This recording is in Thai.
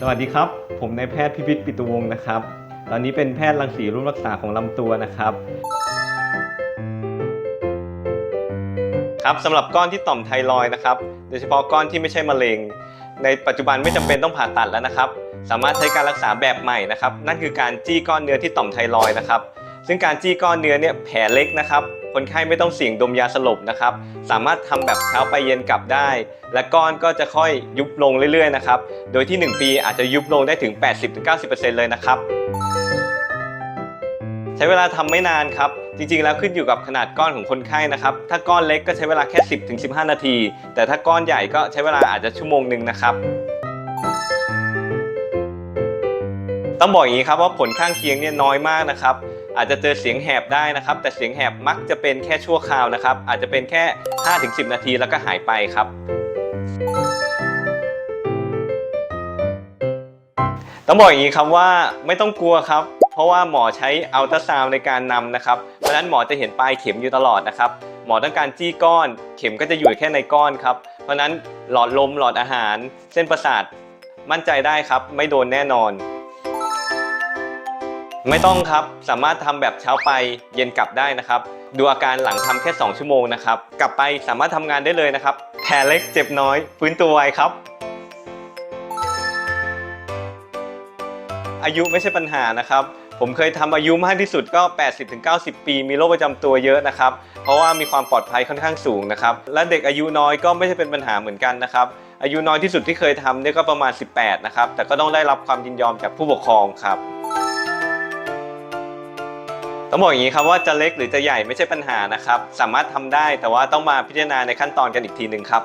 สวัสดีครับ ผมนายแพทย์พิพิธปิตุวงศ์นะครับ ตอนนี้เป็นแพทย์รังสีรุ่นรักษาของลำตัวนะครับ ครับสำหรับก้อนที่ต่อมไทรอยนะครับ โดยเฉพาะก้อนที่ไม่ใช่มะเร็ง ในปัจจุบันไม่จำเป็นต้องผ่าตัดแล้วนะครับ สามารถใช้การรักษาแบบใหม่นะครับ นั่นคือการจี้ก้อนเนื้อที่ต่อมไทรอยนะครับ ซึ่งการจี้ก้อนเนื้อเนี่ยแผลเล็กนะครับ คนไข้ไม่ต้องเสี่ยงดมยาสลบนะครับ สามารถทำแบบเช้าไปเย็นกลับได้ และก้อนก็จะค่อยยุบลงเรื่อยๆนะครับ โดยที่ 1 ปีอาจจะยุบลงได้ถึง 80-90%เลยนะครับ ใช้เวลาทำไม่นานครับจริงๆ แล้วขึ้นอยู่กับขนาดก้อนของคนไข้นะครับ ถ้าก้อนเล็กก็ใช้เวลาแค่ 10-15 นาที แต่ถ้าก้อนใหญ่ก็ใช้เวลาอาจจะชั่วโมงหนึ่งนะครับต้องบอกอย่างนี้ครับว่าผลข้างเคียงเนี่ยน้อยมากนะครับ อาจจะเจอเสียงแหบได้นะครับ แต่เสียงแหบมักจะเป็นแค่ชั่วคราวนะครับ อาจจะเป็นแค่ 5-10 นาทีแล้วก็หายไปครับต้องบอกอย่างนี้ครับว่าไม่ต้องกลัวครับ เพราะว่าหมอใช้อัลตราซาวน์ในการนำนะครับ เพราะฉะนั้นหมอจะเห็นปลายเข็มอยู่ตลอดนะครับ หมอต้องการจี้ก้อน เข็มก็จะอยู่แค่ในก้อนครับ เพราะฉะนั้นหลอดลมหลอดอาหาร เส้นประสาทมั่นใจได้ครับ ไม่โดนแน่นอน ไม่ต้องครับสามารถทำแบบเช้าไปเย็นกลับได้นะครับ ดูอาการหลังทำแค่ 2 ชั่วโมงนะครับ กลับไปสามารถทำงานได้เลยนะครับแผลเล็กเจ็บน้อยฟื้นตัวไวครับ อายุไม่ใช่ปัญหานะครับผมเคยทำอายุมากที่สุดก็ 80-90 ปี มีโรคประจำตัวเยอะนะครับ เพราะว่ามีความปลอดภัยค่อนข้างสูงนะครับ และเด็กอายุน้อยก็ไม่ใช่เป็นปัญหาเหมือนกันนะครับ อายุน้อยที่สุดที่เคยทำเนี่ยก็ประมาณ 18 นะครับ แต่ก็ต้องได้รับความยินยอมจากผู้ปกครองครับ ต้องบอกอย่างนี้ครับว่าจะเล็กหรือจะใหญ่ไม่ใช่ปัญหานะครับ สามารถทำได้แต่ว่าต้องมาพิจารณาในขั้นตอนกันอีกทีหนึ่งครับ